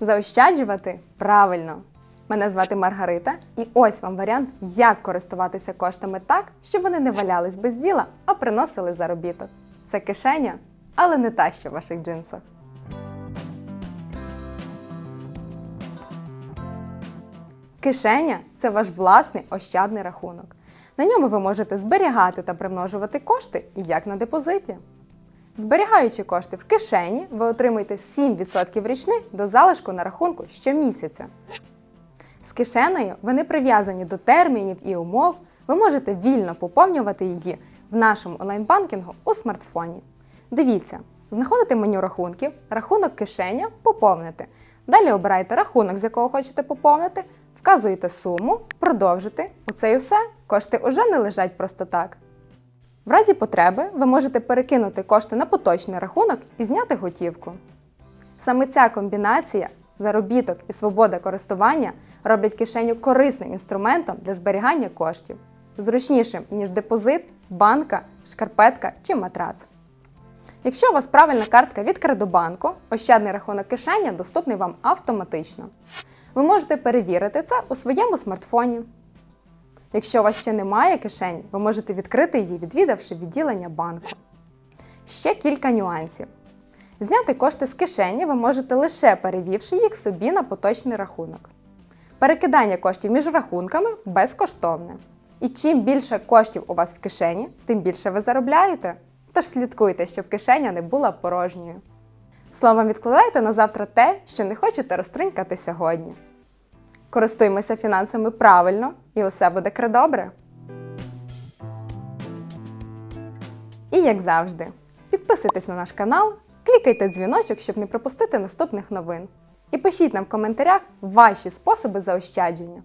Заощаджувати правильно. Мене звати Маргарита, і ось вам варіант, як користуватися коштами так, щоб вони не валялись без діла, а приносили заробіток. Це кишеня, але не та, що в ваших джинсах. Кишеня це ваш власний ощадний рахунок. На ньому ви можете зберігати та примножувати кошти як на депозиті. Зберігаючи кошти в кишені, ви отримуєте 7% річних до залишку на рахунку щомісяця. З кишенею ви не прив'язані до термінів і умов, ви можете вільно поповнювати її в нашому онлайн-банкінгу у смартфоні. Дивіться, знаходите меню рахунків, рахунок кишеня поповнити. Далі обирайте рахунок, з якого хочете поповнити, вказуєте суму, продовжити. Оце і все. Кошти уже не лежать просто так. В разі потреби ви можете перекинути кошти на поточний рахунок і зняти готівку. Саме ця комбінація заробіток і свобода користування роблять кишеню корисним інструментом для зберігання коштів, зручнішим, ніж депозит, банка, шкарпетка чи матрац. Якщо у вас правильна картка від Кредобанку, ощадний рахунок кишеня доступний вам автоматично. Ви можете перевірити це у своєму смартфоні. Якщо у вас ще немає кишені, ви можете відкрити її, відвідавши відділення банку. Ще кілька нюансів. Зняти кошти з кишені ви можете лише перевівши їх собі на поточний рахунок. Перекидання коштів між рахунками безкоштовне. І чим більше коштів у вас в кишені, тим більше ви заробляєте. Тож слідкуйте, щоб кишеня не була порожньою. Словом, відкладайте на завтра те, що не хочете розтринькати сьогодні. Користуємося фінансами правильно, і усе буде кредобре. І як завжди, підписуйтесь на наш канал, клікайте дзвіночок, щоб не пропустити наступних новин. І пишіть нам в коментарях ваші способи заощадження.